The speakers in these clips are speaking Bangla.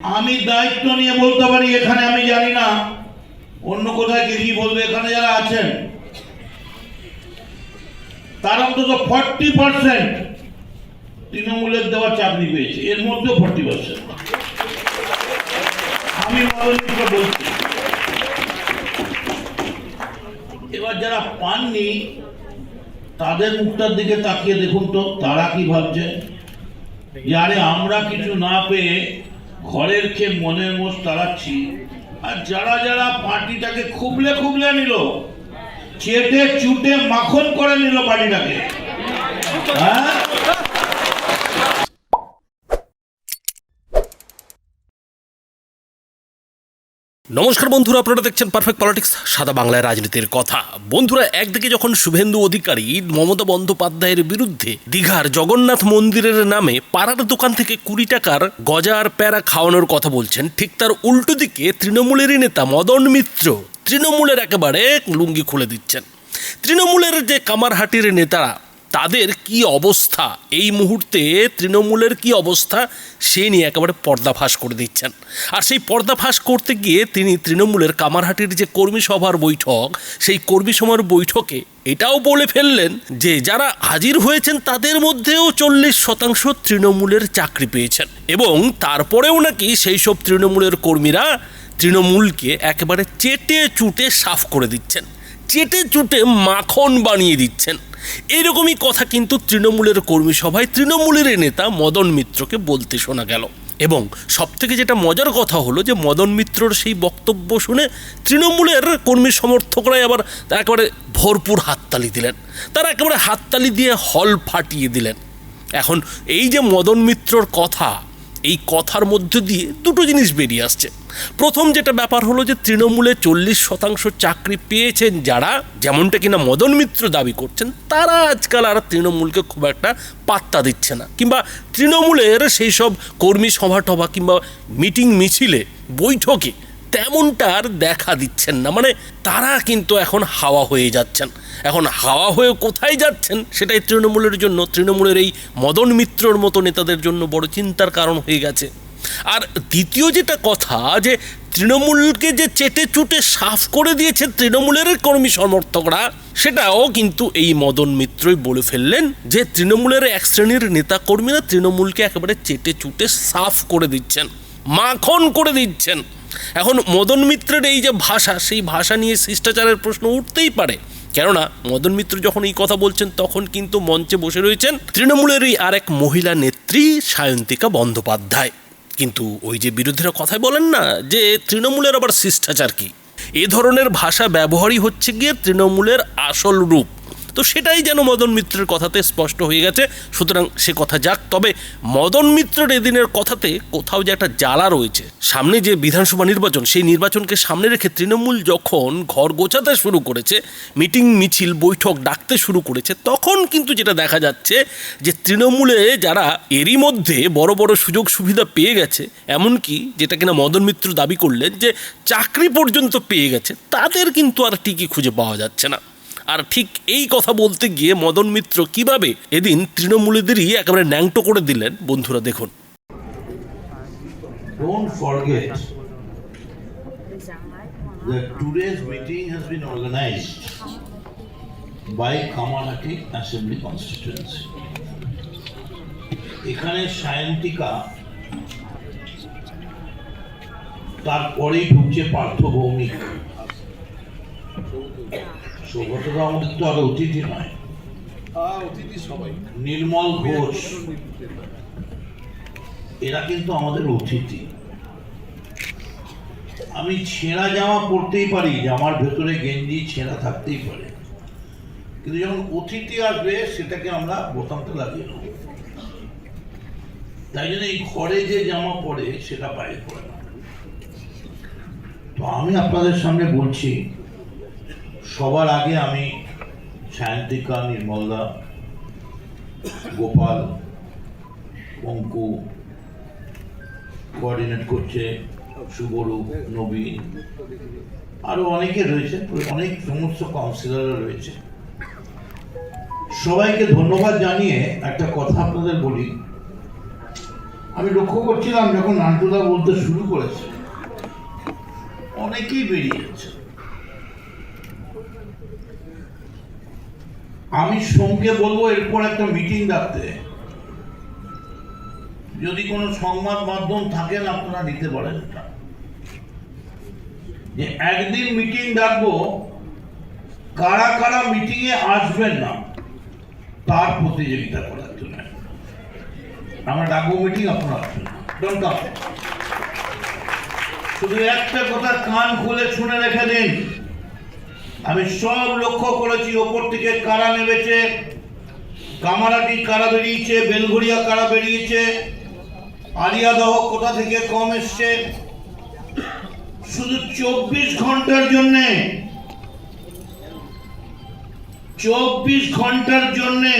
আমি দায়িত্ব নিয়ে বলতে পারি, এখানে আমি জানি না। অন্য কোথায় কে কি বলবে, এখানে যারা আছেন। তার অন্তত ফর্টি পার্সেন্ট তৃণমূলের দেওয়া চাকরি পেয়েছে। এর মধ্যেও ফর্টি পার্সেন্ট। আমি বলছি, এবার যারা পাননি, তাদের মুখটার দিকে তাকিয়ে দেখুন তো, তারা কি ভাবছে? যে আরে আমরা কিছু না পেয়ে ঘরের খেয়ে মনের মোষ তাড়াচ্ছি। আর যারা যারা পার্টিটাকে খুবলে খুবলে নিল, চেটে চুটে মাখন করে নিল পার্টিটাকে। হ্যাঁ? নমস্কার বন্ধুরা, আপনারা দেখছেন পারফেক্ট পলিটিক্স সাদা বাংলায় রাজনীতির কথা। বন্ধুরা, একদিকে যখন শুভেন্দু অধিকারী মমতা বন্দ্যোপাধ্যায়ের বিরুদ্ধে দীঘার জগন্নাথ মন্দিরের নামে পাড়ার দোকান থেকে কুড়ি টাকার গজা আর প্যারা খাওয়ানোর কথা বলছেন, ঠিক তার উল্টো দিকে তৃণমূলেরই নেতা মদন মিত্র। তৃণমূলের একেবারে লুঙ্গি খুলে দিচ্ছেন। তৃণমূলের যে কামারহাটির নেতারা তাদের কি অবস্থা? এই মুহূর্তে তৃণমূলের কি অবস্থা? সে নিয়ে একেবারে পর্দাফাশ করে দিচ্ছেন। আর সেই পর্দাফাশ করতে গিয়ে তিনি তৃণমূলের কামারহাটির যে কর্মী সভার বৈঠক, সেই কর্মী সভার বৈঠকে এটাও বলে ফেললেন যে, যারা হাজির হয়েছেন তাদের মধ্যেও চল্লিশ শতাংশ তৃণমূলের চাকরি পেয়েছেন। এবং তারপরেও নাকি সেই সব তৃণমূলের কর্মীরা তৃণমূলকে একেবারে চেটে চুটে সাফ করে দিচ্ছেন। চেটে চুটে মাখন বানিয়ে দিচ্ছেন। এরকমই কথা কিন্তু তৃণমূলের কর্মী সভায় তৃণমূলের নেতা মদন মিত্রকে বলতে শোনা গেল। এবং সবথেকে যেটা মজার কথা হলো যে, মদন মিত্রর সেই বক্তব্য শুনে তৃণমূলের কর্মী সমর্থকরাই আবার একেবারে ভরপুর হাততালি দিলেন। তারা একেবারে হাততালি দিয়ে হল ফাটিয়ে দিলেন। এখন এই যে মদন মিত্রর কথা এই কথার মধ্য দিয়ে দুটো জিনিস বেরিয়ে আসছে। প্রথম যেটা ব্যাপার হলো যে তৃণমূলে চল্লিশ শতাংশ চাকরি পেয়েছেন যারা, যেমনটা কিনা মদন মিত্র দাবি করছেন, তারা আজকাল আর তৃণমূলকে খুব একটা পাত্তা দিচ্ছে না। কিংবা তৃণমূলের সেই সব কর্মী সভা টভা কিংবা মিটিং মিছিলে বৈঠকে তেমনটা আর দেখা দিচ্ছেন না। মানে তারা কিন্তু এখন হাওয়া হয়ে যাচ্ছেন। এখন হাওয়া হয়ে কোথায় যাচ্ছেন সেটাই তৃণমূলের জন্য, তৃণমূলের এই মদন মিত্রর মতো নেতাদের জন্য বড় চিন্তার কারণ হয়ে গেছে। আর দ্বিতীয় যেটা কথা, যে তৃণমূলকে যে চেটে চুটে সাফ করে দিয়েছে তৃণমূলের কর্মী সমর্থকরা, সেটাও কিন্তু এই মদন মিত্রই বলে ফেললেন যে তৃণমূলের এক শ্রেণির নেতা কর্মীরা তৃণমূলকে একেবারে চেটে চুটে সাফ করে দিচ্ছেন, মাখন করে দিচ্ছেন। এখন মদন মিত্রের এই যে ভাষা, সেই ভাষা নিয়ে শিষ্টাচারের প্রশ্ন উঠতেই পারে। কেননা, মদন মিত্র যখন এই কথা বলছেন, তখন কিন্তু মঞ্চে বসে রয়েছেন তৃণমূলেরই আরেক মহিলা নেত্রী সায়ন্তিকা বন্দ্যোপাধ্যায়। কিন্তু ওই যে বিরোধীরা কথাই বলেন না যে, তৃণমূলের আবার শিষ্টাচার কি? এ ধরনের ভাষা ব্যবহারই হচ্ছে গিয়ে তৃণমূলের আসল রূপ। তো সেটাই যেন মদন মিত্রের কথাতে স্পষ্ট হয়ে গেছে। সুতরাং সে কথা যাক, তবে মদন মিত্রের এদিনের কথাতে কোথাও যে একটা জ্বালা রয়েছে। সামনে যে বিধানসভা নির্বাচন, সেই নির্বাচনকে সামনে রেখে তৃণমূল যখন ঘর গোছাতে শুরু করেছে, মিটিং, মিছিল, বৈঠক ডাকতে শুরু করেছে, তখন কিন্তু যেটা দেখা যাচ্ছে যে তৃণমূলে যারা এরই মধ্যে বড় বড় সুযোগ সুবিধা পেয়ে গেছে, এমনকি যেটা কিনা মদন মিত্র দাবি করলেন যে চাকরি পর্যন্ত পেয়ে গেছে, তাদের কিন্তু আর টিকি খুঁজে পাওয়া যাচ্ছে না। আর ঠিক এই কথা বলতে গিয়ে মদন মিত্র কীভাবে এদিন তৃণমূলীদেরই একেবারে ন্যাংটো করে দিলেন? বন্ধুরা দেখুন। Don't forget that today's meeting has been organized by Kamalaki Assembly Constituency. এখানে সায়ন্তিকা তারপরেই ঢুকছে পার্থ ভৌমিক তো আগে অতিথি নয় নির্মল ঘোষ। এরা কিন্তু আমাদের অতিথি। আমি ছেঁড়া জামা পরতেই পারি জামার ভেতরে গেঞ্জি ছেঁড়া থাকতেই পারে। কিন্তু যখন অতিথি আসবে সেটাকে আমরা বোতামটা লাগিয়ে নেব। তাই জন্য এই ঘরে যে জামা পরে সেটা বাইরে পড়ে না। তো আমি আপনাদের সামনে বলছি সবার আগে আমি সায়ন্তিকা, নির্মলদা, গোপাল অঙ্কু কোঅর্ডিনেট করছে সুবরূপ নবীন আরও অনেকে রয়েছে, অনেক সমস্ত কাউন্সিলররা রয়েছে। সবাইকে ধন্যবাদ জানিয়ে একটা কথা আপনাদের বলি। আমি লক্ষ্য করছিলাম যখন নান্টুদা বলতে শুরু করেছে, অনেকেই বেরিয়েছে আমি সোমকে বলব, এরপর একটা মিটিং ডাকতে যদি কোনো সংবাদ মাধ্যম থাকেন, আপনারা নিতে পারেন। যে একদিন মিটিং ডাকবো কারা কারা মিটিং এ আসবেন না, তার প্রতিযোগিতা করার জন্য। আমরা ডাকবো মিটিং আপনারা আসবেন শুধু একটা কথা কান খুলে শুনে রেখে দিন। আমি সব লক্ষ্য করেছি। ওপর থেকে কারা নেমেছে? কামারাটি কারা বেরিয়েছে? বেলঘড়িয়া কারা বেরিয়েছে? আলিয়াদহ কোথা থেকে কম এসছে? শুধু চব্বিশ ঘণ্টার জন্যে। চব্বিশ ঘণ্টার জন্যে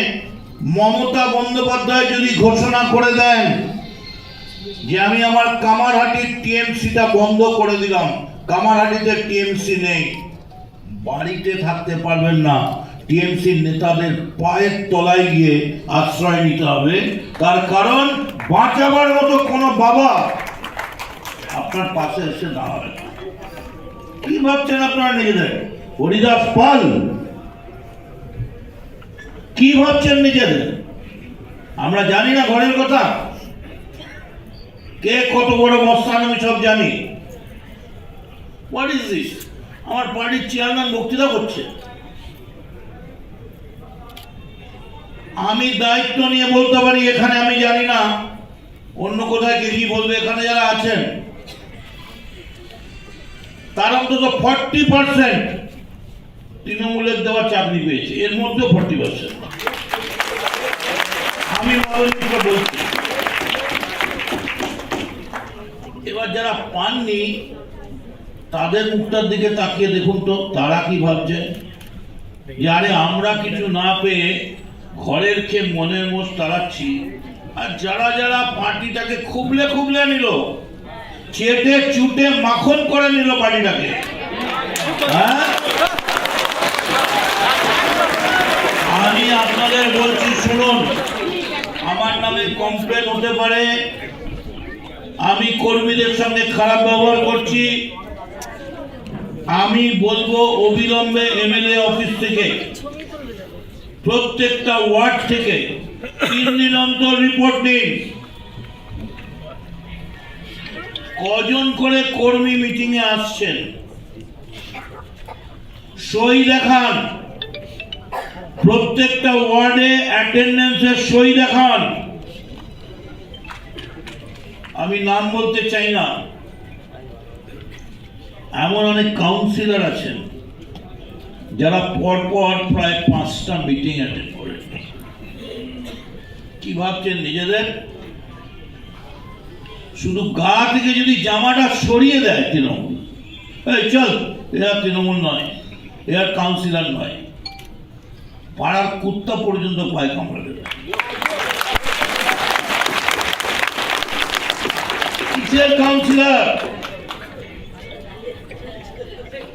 মমতা বন্দ্যোপাধ্যায় যদি ঘোষণা করে দেন যে আমি আমার কামারহাটির টিএমসিটা বন্ধ করে দিলাম, কামারহাটিতে টিএমসি নেই। বাড়িতে থাকতে পারবেন না। টিএমসি নেতাদের পায়ের তলায় গিয়ে আশ্রয় নিতে হবে। তার কারণ, বাঁচাবার মতো কোনো বাবা আপনার পাশে এসে দাঁড়াবে। কি ভাবছেন আপনারা নিজেদের? হরিদাস পাল? কি ভাবছেন নিজেদের? আমরা জানি না ঘরের কথা। কে কত বড় মস্তান আমি সব জানি। হোয়াট ইজ দিস আমার পার্টির চেয়ারম্যান বক্তৃতা করছে। আমি দায়িত্ব নিয়ে বলতে পারি, এখানে আমি জানি না। অন্য কোথায় কে কি বলবে, এখানে যারা আছেন, তার অন্তত ফর্টি পার্সেন্ট তৃণমূলের দেওয়া চাকরি পেয়েছে। এর মধ্যে ফর্টি পার্সেন্ট। আমি বলছি, এবার যারা পাননি তাদের মুখটার দিকে তাকিয়ে দেখুন তো, তারা কি ভাবছে? আরে আমরা কিছু না পেয়ে ঘরের খেয়ে মনের মোষ তাড়াচ্ছি। আর যারা যারা পার্টিটাকে খুবলে খুবলে নিল, চেটে চুটে মাখন করে নিল পার্টিটাকে। হ্যাঁ? আমি আপনাদের বলছি, শুনুন, আমার নামে কমপ্লেন হতে পারে। আমি কর্মীদের সঙ্গে খারাপ ব্যবহার করছি। আমি বলব অবিলম্বে এমএলএ অফিস থেকে, প্রত্যেকটা ওয়ার্ড থেকে তিন দিন অন্তর রিপোর্ট নিন। কজন করে কর্মী মিটিং এ আসছেন? সই দেখান। প্রত্যেকটা ওয়ার্ডে অ্যাটেন্ডেন্সের সই দেখান। আমি নাম বলতে চাই না। এমন অনেক কাউন্সিলর আছেন যারা পরপর প্রায় পাঁচটা মিটিং অ্যাটেন্ড করেন কি ভাবছেন নিজেদের? শুধু গা থেকে যদি জামাটা সরিয়ে দেয় তৃণমূল। এই চল এরা তৃণমূল নয় এরা কাউন্সিলর নয়। পাড়ার কুত্তা পর্যন্ত পায় কামড়ে দেবে। কাউন্সিলর